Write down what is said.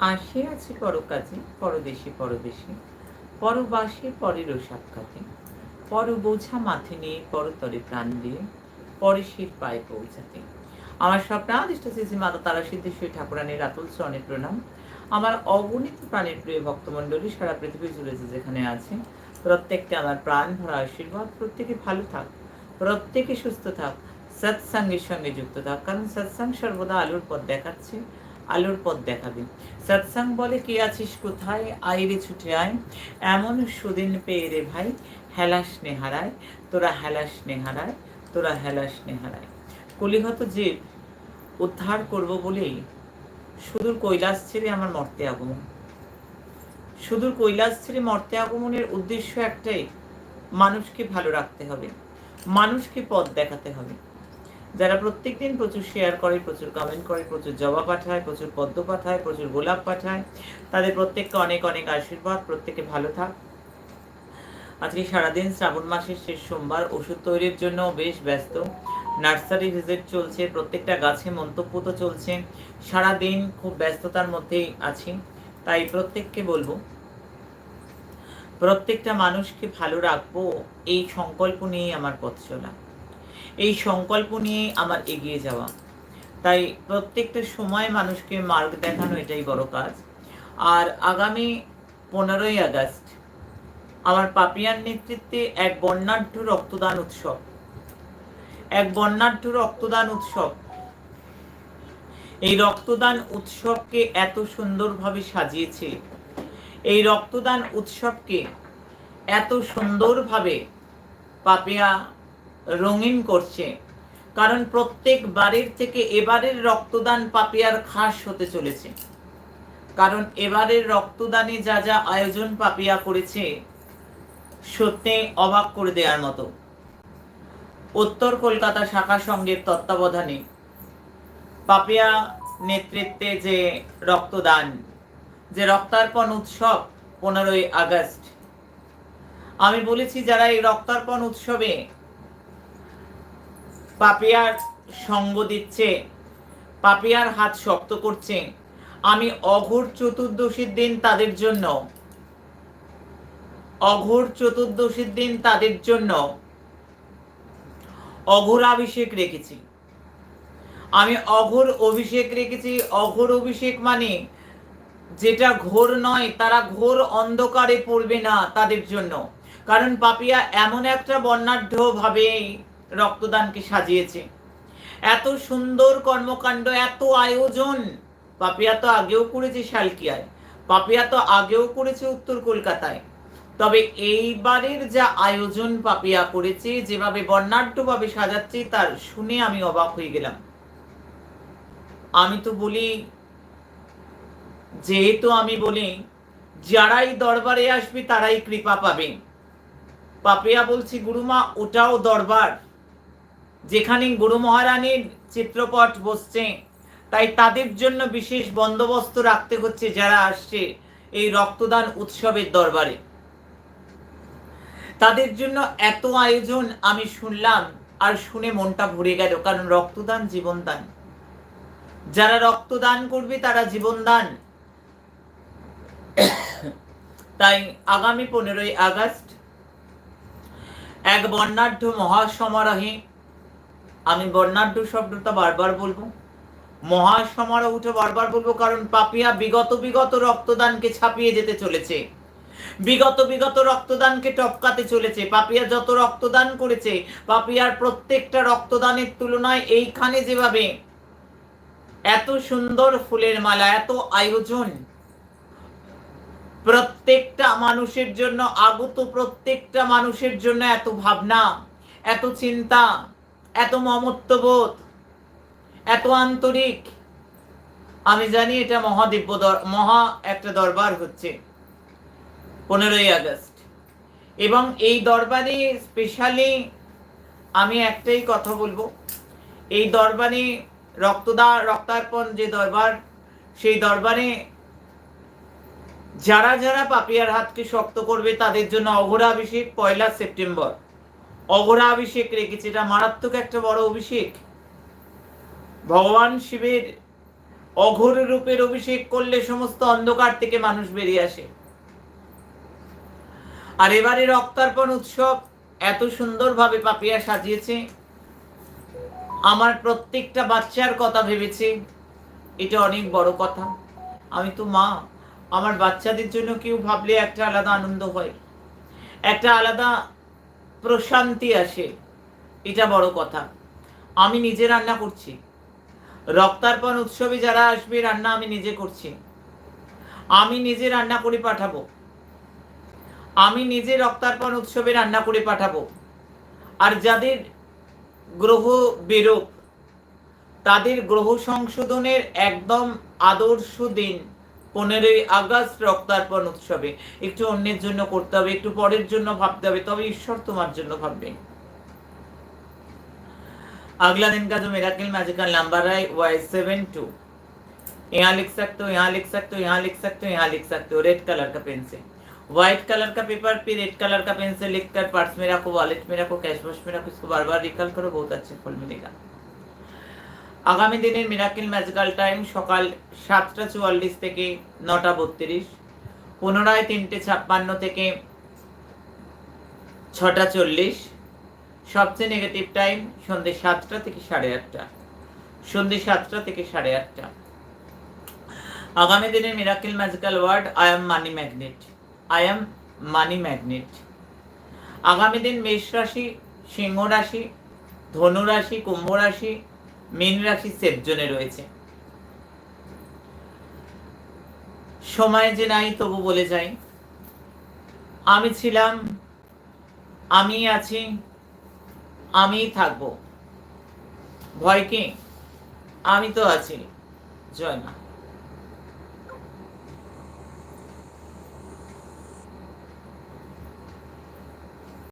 আসে আছে পরকাজে, পরদেশে পরদেশে। পরবাসে পরেরও সাক্ষাতে। পর বোঝা মাথে নিয়ে পরতরে প্রাণ দিয়ে, পরে পরেশের পায়ে পৌঁছাতে। আমার স্বপ্নাদিষ্ট শ্রী মাতা তারা সিদ্ধেশ্বরী ঠাকুরানীর রাতুল চরণে প্রণাম। আমার অগণিত প্রাণের প্রিয় ভক্তমণ্ডলী সারা পৃথিবী জুড়ে যেখানে আছে, প্রত্যেককে আমার প্রাণ ভরা আশীর্বাদ। প্রত্যেকে ভালো থাক, প্রত্যেকে সুস্থ থাক, সৎসঙ্গের সঙ্গে যুক্ত থাক। কারণ সৎসঙ্গ সর্বদা আলোর পথ দেখাচ্ছে। আলোর পথ দেখাবে। সৎসঙ্গ বলে, কে আছিস কোথায়? আইরে ছুটে আয়। এমন সুদিন পেয়ে রে ভাই, হেলাস নেহারায়। তোরা হেলাস নেহারায়, তোরা হেলাস নেহারায়। কলিহত জীব, উদ্ধার করব বলেই সুদূর কৈলাস ছেড়ে আমার মর্তে আগমন। সুদূর কৈলাস ছেড়ে মর্তে আগমনের উদ্দেশ্য একটাই, মানুষকে ভালো রাখতে হবে। মানুষকে পথ দেখাতে হবে। যারা প্রত্যেকদিন প্রচুর শেয়ার করে, প্রচুর কমেন্ট করে, প্রচুর জবা পাঠায়, প্রচুর পদ্ম পাঠায়, প্রচুর গোলাপ পাঠায়, তাদের প্রত্যেককে অনেক অনেক আশীর্বাদ, প্রত্যেকে ভালো থাক। আজকে সারাদিন শ্রাবণ মাসের শেষ সোমবার, ওষুধ তৈরির জন্য বেশ ব্যস্ত। নার্সারি ভিজিট চলছে, প্রত্যেকটা গাছে মন্তব্য তো চলছে। সারাদিন খুব ব্যস্ততার মধ্যেই আছি, তাই প্রত্যেককে বলব, প্রত্যেকটা মানুষকে ভালো রাখব, এই সংকল্প নিয়েই আমার পথ চলা। এই সংকল্প নিয়ে আমার এগিয়ে যাওয়া। তাই প্রত্যেকটা সময় মানুষকে মার্গ দেখানো এটাই বড় কাজ। আর আগামী পনেরোই আগস্ট আমার পাপিয়ার নেতৃত্বে এক বর্ণাঢ্য রক্তদান উৎসব। এক বর্ণাঢ্য রক্তদান উৎসব। এই রক্তদান উৎসবকে এত সুন্দরভাবে সাজিয়েছে। এই রক্তদান উৎসবকে এত সুন্দরভাবে পাপিয়া রঙিন করছে। কারণ প্রত্যেক বাড়ির থেকে এবারের রক্তদান পাপিয়ার খাস হতে চলেছে। কারণ এবারের রক্তদানে যা যা আয়োজন পাপিয়া করেছে, সত্যি অবাক করে দেওয়ার মতো। উত্তর কলকাতা শাখা সংঘের তত্ত্বাবধানে পাপিয়া নেতৃত্বে যে রক্তদান, যে রক্তার্পণ উৎসব পনেরোই আগস্ট। আমি বলেছি, যারা এই রক্তার্পণ উৎসবে পাপিয়ার সঙ্গ দিচ্ছে, পাপিয়ার হাত শক্ত করছে। আমি অঘোর চতুর্দশীর দিন তাদের জন্য, অঘোর চতুর্দশীর দিন তাদের জন্য অঘোর অভিষেক রেখেছি। আমি অঘোর অভিষেক রেখেছি, অঘোর অভিষেক মানে যেটা ঘোর নয়, তারা ঘোর অন্ধকারে পড়বে না তাদের জন্য। কারণ পাপিয়া এমন একটা বর্ণাঢ্য ভাবে রক্তদানকে সাজিয়েছে। এত সুন্দর কর্মকাণ্ড, এত আয়োজন। পাপিয়া তো আগেও করেছে শালকিয়ায়, পাপিয়া তো আগেও করেছে উত্তর কলকাতায়। তবে এইবারের যা আয়োজন পাপিয়া করেছে, যেভাবে বর্ণাঢ্যভাবে সাজাচ্ছে, তার শুনে আমি অবাক হয়ে গেলাম। আমি তো বলি, যেহেতু আমি বলি, যারাই দরবারে আসবে তারাই কৃপা পাবে। পাপিয়া বলছি, গুরুমা, ওটাও দরবার। যেখানে গুরু মহারানীর চিত্রপট বসছে, তাই তাদের জন্য বিশেষ বন্দোবস্ত রাখতে হচ্ছে যারা আসছে এই রক্তদান উৎসবের দরবারে। তাদের জন্য এত আয়োজন আমি শুনলাম আর শুনে মনটা ভরে গেল, কারণ রক্তদান জীবনদান। যারা রক্তদান করবে তারা জীবনদান। তাই আগামী পনেরোই আগস্ট এক বর্ণাঢ্য মহাসমারোহে আমি বর্ণাঢ্য শব্দটা বারবার বলব। মহাসমারোহ উঠে বারবার বলব কারণ পাপিয়া বিগত বিগত রক্তদানকে ছাপিয়ে যেতে চলেছে। বিগত বিগত রক্তদানকে টপকাতে চলেছে। পাপিয়া যত রক্তদান করেছে, পাপিয়ার প্রত্যেকটা রক্তদানের তুলনায় এইখানে যেভাবে এত সুন্দর ফুলের মালা, এত আয়োজন, প্রত্যেকটা মানুষের জন্য আগত প্রত্যেকটা মানুষের জন্য এত ভাবনা, এত চিন্তা এত মমত্ববোধ, এত আন্তরিক। আমি জানি এটা মহাদিব্য মহা একটা দরবার হচ্ছে পনেরোই আগস্ট। এবং এই দরবারে স্পেশালি আমি একটাই কথা বলব, এই দরবারে রক্তদান রক্তার্পণ যে দরবার, সেই দরবারে যারা যারা পাপিয়ার হাতকে শক্ত করবে, তাদের জন্য অঘোরাভিষেক পয়লা সেপ্টেম্বর। অঘোরাভিষেক রেখেছে। এটা মারাত্মক একটা বড় অভিষেক। ভগবান শিবের অঘোর রূপের অভিষেক করলে সমস্ত অন্ধকার থেকে মানুষ বেরিয়ে আসে। আর এবারে রক্তার্পণ উৎসব এত সুন্দরভাবে পাপিয়া সাজিয়েছে। আমার প্রত্যেকটা বাচ্চার কথা ভেবেছে। এটা অনেক বড় কথা। আমি তো মা, আমার বাচ্চাদের জন্য কেউ ভাবলে একটা আলাদা আনন্দ হয়। একটা আলাদা প্রশান্তি আসে। এটা বড় কথা। আমি নিজে রান্না করছি। রক্তার্পণ উৎসবে যারা আসবে, রান্না আমি নিজে করছি। আমি নিজে রান্না করে পাঠাবো। আমি নিজে রক্তার্পণ উৎসবে রান্না করে পাঠাবো। আর যাদের গ্রহ বেরোপ তাদের গ্রহ সংশোধনের একদম আদর্শ দিন। পনেরোই আগস্ট রক্তার্পণ উৎসবে একটু অন্যের জন্য করতে হবে একটু পরের জন্য ভাবতে হবে তবে ঈশ্বর তোমার জন্য ভাববে अगला दिन का जो मेराकिल मैजिकल नंबर है वो है सेवन टू यहाँ लिख सकते हो यहाँ लिख सकते हो यहाँ लिख सकते हो यहाँ लिख सकते हो रेड कलर का पेन से व्हाइट कलर का पेपर पे रेड कलर का पेन से लिख कर पर्स में रखो वॉलेट में रखो कैश बॉक्स में रखो इसको बार बार रिकल करो बहुत अच्छे फल मिलेगा আগামী দিনের মিরাকিল ম্যাজিক্যাল টাইম সকাল সাতটা চুয়াল্লিশ থেকে নটা বত্রিশ, পুনরায় তিনটে ছাপ্পান্ন থেকে ছটা চল্লিশ, সবচেয়ে নেগেটিভ টাইম সন্ধ্যে সাতটা থেকে সাড়ে আটটা, সন্ধ্যে সাতটা থেকে সাড়ে আটটা। আগামী দিনের miracle magical word I am money magnet I am money magnet আগামী দিন মেষ রাশি, সিংহ রাশি, ধনু রাশি, কুম্ভ রাশি মীন রাশি সেজনে জোনে রয়েছে। সময় যে নাই, তবু বলে যাই। আমি ছিলাম, আমি আছি, আমি থাকব। ভয় কি? আমি তো আছি, জয় মা।